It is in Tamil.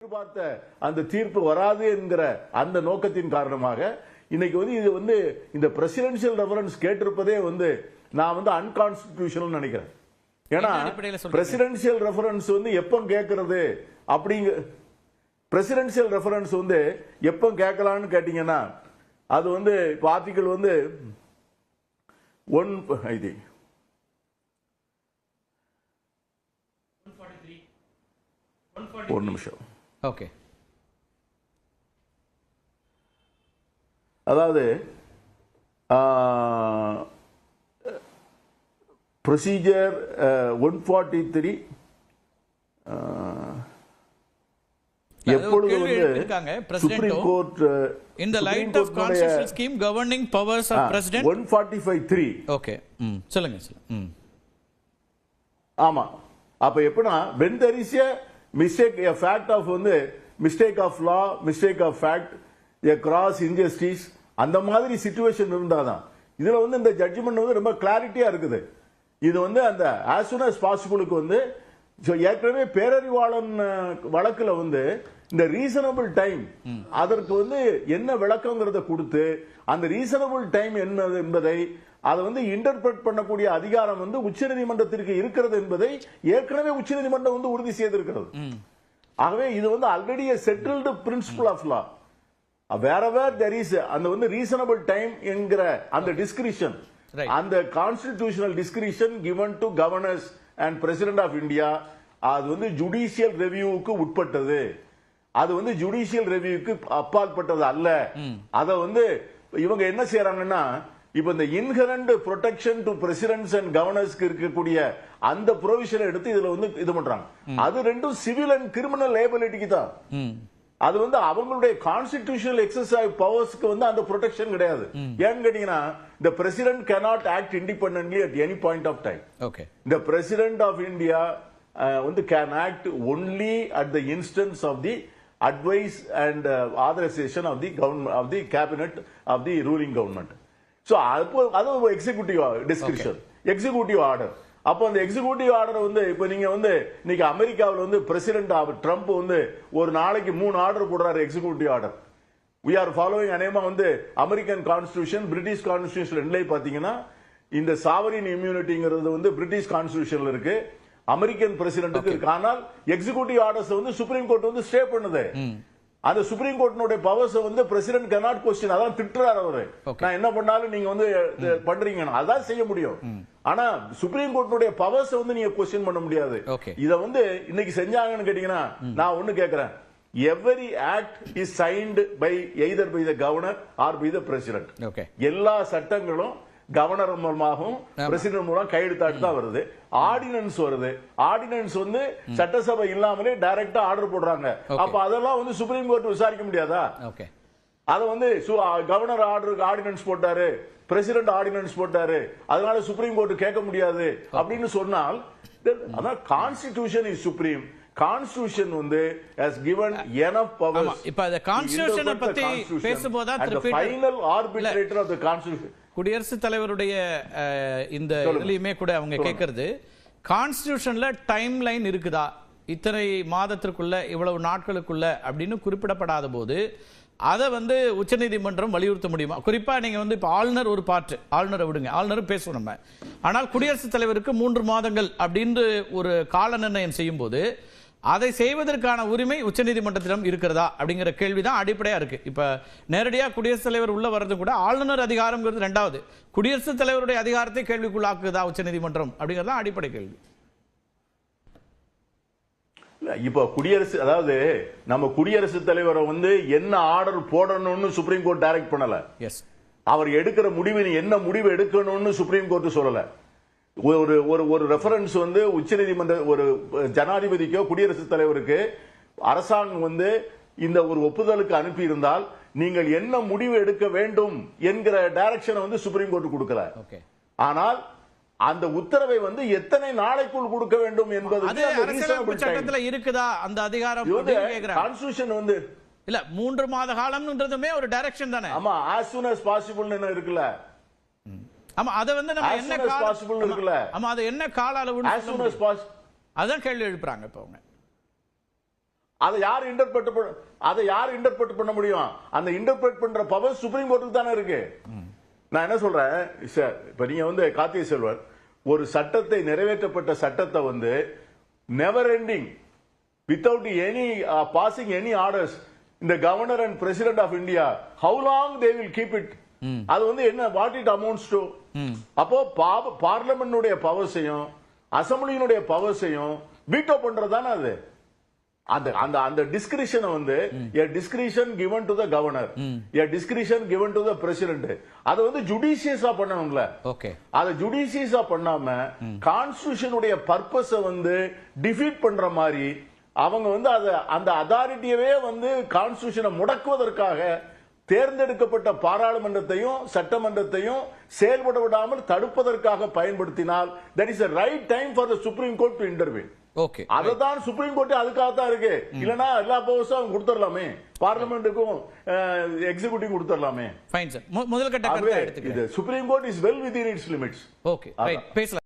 எதிர்பார்த்த அந்த தீர்ப்பு வராது என்கிற அந்த நோக்கத்தின் காரணமாக இன்னைக்கு வந்து இது வந்து இந்த பிரசிடென்சியல் ரெஃபரன்ஸ் கேட்டிருப்பதே வந்து நான் வந்து அன்கான்ஸ்டிடியூஷனல் நினைக்கிறேன். ஏன்னா? பிரசிடென்சியல் ரெஃபரன்ஸ் வந்து எப்போ கேட்கறது அப்படிங்க பிரசிடென்சியல் ரெஃபரன்ஸ் வந்து எப்போ கேட்கலாம்னு கேட்டீங்கன்னா அது வந்து இப்போ ஆர்டிகல் வந்து ஒன் இது ஒரு நிமிஷம். ஓகே அதாவது ப்ரொசீஜர் ஒன் ஃபார்ட்டி த்ரீ எப்பொழுது கேள்வி வந்து எழுப்பியிருக்காங்க, supreme President-ஓ. Court In the light of constitutional scheme governing powers of president. One forty five three okay ம் சொல்லுங்க சொல்லுங்க ம் ஆமா அப்ப எப்படின்னா when there is a mistake a fact of வந்து mistake of law mistake of fact a cross injustice அந்த மாதிரி சுச்சுவேஷன் இருந்தாதான். இதுல வந்து இந்த ஜட்ஜ்மெண்ட் வந்து ரொம்ப கிளாரிட்டியா இருக்குது. இது வந்து அந்த as soon as possibleக்கு வந்து so ஏற்கனவே பேரறிவாளன் வழக்குல வந்து இந்த ரீசனபிள் டைம் அதற்கு வந்து என்ன விளக்கங்கிறத கொடுத்து அந்த ரீசனபிள் டைம் என்ன என்பதை அதை வந்து இன்டர்பிரட் பண்ணக்கூடிய அதிகாரம் வந்து உச்சநீதிமன்றத்திற்கு இருக்கிறது என்பதை ஏற்கனவே உச்சநீதிமன்றம் வந்து உறுதி செய்திருக்கிறது. ஆகவே இது வந்து already settled principle of law whatever there is அந்த வந்து ரீசனபிள் டைம் என்கிற அந்த டிஸ்கிரிஷன். அந்த constitutional discretion given to governors and president of India அது வந்து ஜுடிஷியல் ரெவியூவுக்கு உட்பட்டது. அது வந்து ஜுடிஷியல் ரெவியூக்கு அப்பாற்பட்டது அல்ல. அத வந்து இவங்க என்ன செய்யறாங்கன்னா இப்ப இந்த inherent protection to presidents and கவர்னர்ஸ்க்கு இருக்கக்கூடிய அந்த ப்ரொவிஷனை எடுத்து இதுல வந்து இது பண்றாங்க அது ரெண்டும் சிவில் அண்ட் கிரிமினல் லேபிலிட்டிக்கு தான் அது வந்து அவங்களுடைய கான்ஸ்டிடியூஷனல் எக்ஸசைஸ் பவர்ஸ்க்கு வந்து அந்த ப்ரொடெக்ஷன் கிடையாது ஏன்னு கேட்டீங்கன்னா the president cannot act independently at any point of time okay president of india uh, வந்து can act only at the instance of the advice and uh, authorization of the government of the cabinet of the ruling so அப்போ அது எக்ஸிகூட்டிவ் டிஸ்கிரிப்ஷன் எக்ஸிகூட்டிவ் ஆர்டர் அப்போ அந்த எக்ஸிகூட்டிவ் ஆர்டர் வந்து இப்போ நீங்க வந்து இன்னைக்கு அமெரிக்காவில் வந்து பிரசிடென்ட் ட்ரம்ப் வந்து ஒரு நாளைக்கு மூணு ஆர்டர் போடுறாரு executive order we are following அநேகமா வந்து அமெரிக்கன் கான்ஸ்டிடியூஷன் பிரிட்டிஷ் கான்ஸ்டிடியூஷன் ரெண்டுலயும் பாத்தீங்கன்னா இந்த சாவரின் இம்யூனிட்டிங்கிறது வந்து பிரிட்டிஷ் கான்ஸ்டிடியூஷன்ல இருக்கு. அமெரிக்கன் பிரசிடென்ட்டுக்கு இருக்கு. ஆனால் எக்ஸிகூட்டிவ் ஆர்டர்ஸ் வந்து சுப்ரீம் கோர்ட் வந்து ஸ்டே பண்ணுது. அந்த சுப்ரீம் கோர்ட்டினுடைய பவர்ஸ் வந்து பிரசிடென்ட் கனாட் கொஸ்டின் அதான் திட்டுறாரு அவரு. நான் என்ன பண்ணாலும் நீங்க வந்து இது பண்றீங்க. அதான் செய்ய முடியும். ஆனா சுப்ரீம் கோர்ட்டினுடைய பவர்ஸ் வந்து நீங்க கொஸ்டின் பண்ண முடியாது. இத வந்து இன்னைக்கு செஞ்சாங்கன்னு கேட்டீங்கன்னா நான் ஒண்ணு கேக்குறேன். Every act is signed by either by the governor or by the president எல்லா சட்டங்களும் கவர்னர் மூலமாகவும் பிரசிடென்ட் மூலம் கையெழுத்தாட்டு தான் வருது. ஆர்டினன்ஸ் வருது. ஆர்டினன்ஸ் வந்து சட்டசபை இல்லாமலே டைரக்டா ஆர்டர் போடுறாங்க. அப்ப அதெல்லாம் வந்து சுப்ரீம் கோர்ட் விசாரிக்க முடியாதா? அத வந்து கவர்னர் ஆர்டருக்கு ஆர்டினன்ஸ் போட்டாரு. பிரசிடென்ட் ஆர்டினன்ஸ் போட்டாரு. அதனால சுப்ரீம் கோர்ட் கேட்க முடியாது அப்படின்னு சொன்னால் அதான் கான்ஸ்டிடியூஷன் இஸ் சுப்ரீம் கான்ஸ்டிடியூஷன் வந்து has given enough powers இப்ப அந்த the பத்தி பேசும்போது தான் final arbitrator of the constitution குடியரசுத் தலைவருடைய இந்த. இதுலயுமே கூட அவங்க கேட்கறது கான்ஸ்டிடியூஷன்ல டைம் லைன் இருக்குதா? இத்தனை மாதத்திற்குள்ள இவ்வளவு நாட்களுக்குள்ள? அப்படின்னு குறிப்பிடப்படாத போது அதை வந்து உச்சநீதிமன்றம் வலியுறுத்த முடியுமா? குறிப்பா நீங்க வந்து இப்ப ஆளுநர் ஒரு பாட்டு ஆளுநரை விடுங்க ஆளுநரும் பேசுவோம் நம்ம. ஆனால் குடியரசுத் தலைவருக்கு மூன்று மாதங்கள் அப்படின்னு ஒரு கால நிர்ணயம் செய்யும் போது அதை செய்வதற்கான உரிமை உச்சநீதிமன்றத்திடம் இருக்கிறதா அப்படிங்கிற கேள்விதான் அடிப்படையா இருக்கு. இப்ப நேரடியா குடியரசுத் தலைவர் உள்ள வர்றது கூட ஆளுநர் அதிகாரம்ங்கிறது ரெண்டாவது. குடியரசுத் தலைவருடைய அதிகாரத்தை கேள்விக்குள்ளாக்குதா உச்சநீதிமன்றம் அப்படிங்கிறது தான் அடிப்படை கேள்வி. இப்ப குடியரசு அதாவது நம்ம குடியரசுத் தலைவரை வந்து என்ன ஆர்டர் போடணும்னு சுப்ரீம் கோர்ட் டைரக்ட் பண்ணல. எஸ் அவர் எடுக்கிற முடிவு என்ன முடிவு எடுக்கணும்னு சுப்ரீம் கோர்ட் சொல்லல. ஒரு ஒரு ஒரு ரெஃபரன்ஸ் வந்து உச்சநீதிமன்ற ஒரு ஜனாதிபதிக்கோ குடியரசுத் தலைவருக்கு அரசாங்கம் வந்து இந்த ஒரு ஒப்புதலுக்கு அனுப்பி இருந்தால் நீங்கள் என்ன முடிவு எடுக்க வேண்டும் என்கிற டைரக்ஷனை வந்து சுப்ரீம் கோர்ட் கொடுக்கல. ஆனால் அந்த உத்தரவை வந்து எத்தனை நாளைக்குள் கொடுக்க வேண்டும் என்பது சட்டத்துல இருக்குதா? அந்த அதிகாரம். கான்ஸ்டியூஷன் வந்து இல்ல மூன்று மாத காலம்ன்றதுமே ஒரு டைரக்ஷன் தானே? ஆமா as soon as possible என்ன இருக்குல்ல? ஆமா அதை வந்து நம்ம என்ன possible இருக்குல்ல? ஆமா, அது என்ன கால அளவுன்னு அதான் கேள்வி எழுப்புறாங்க இப்ப அவங்க. அதை யார் இன்டர்பிரட் அதை யார் இன்டர்பிரட் பண்ண முடியும்? அந்த இன்டர்பிரட் பண்ற பவர் சுப்ரீம் கோர்ட்டுக்கு தானே இருக்கு. நான் என்ன சொல்றேன்? சார் இப்ப நீங்க வந்து கார்த்திகை செல்வர் ஒரு சட்டத்தை நிறைவேற்றப்பட்ட சட்டத்தை வந்து never ending without any passing any orders இந்த governor and president of India how long they will keep it அது வந்து என்ன வாட் இட் அமௌண்ட்ஸ் டு அப்போ பார்லமெண்டுடைய பவர்ஸையும் அசம்பிளியினுடைய பவர்ஸையும் வீட்டோ பண்றது தானே அது? அந்த அந்த அந்த டிஸ்கிரிஷனை வந்து a discretion given to the governor a discretion given to the president அதை வந்து ஜுடிஷியஸா பண்ணணும்ல ஓகே. அதை ஜுடிஷியஸா பண்ணாம கான்ஸ்டியூஷனுடைய பர்பஸ வந்து டிஃபீட் பண்ற மாதிரி அவங்க வந்து அத அந்த அதாரிட்டியவே வந்து கான்ஸ்டியூஷனை முடக்குவதற்காக தேர்ந்தெடுக்கப்பட்ட பாராளுமன்றத்தையும் சட்டமன்றத்தையும் செயல்பட விடாமல் தடுப்பதற்காக பயன்படுத்தினால் that is right time for the supreme court to interview okay அததான் சுப்ரீம் கோர்ட் அதுக்காக தான் இருக்கு. இல்லனா எல்லா பவர்ஸும் அவங்க கொடுத்துடலாமே. பார்லிமெண்ட்டுக்கும் எக்ஸிகூட்டிவ் கொடுத்துடலாமே. ஃபைன் சார் முதல் கட்ட இது supreme court is well within its limits okay பேசலாம்.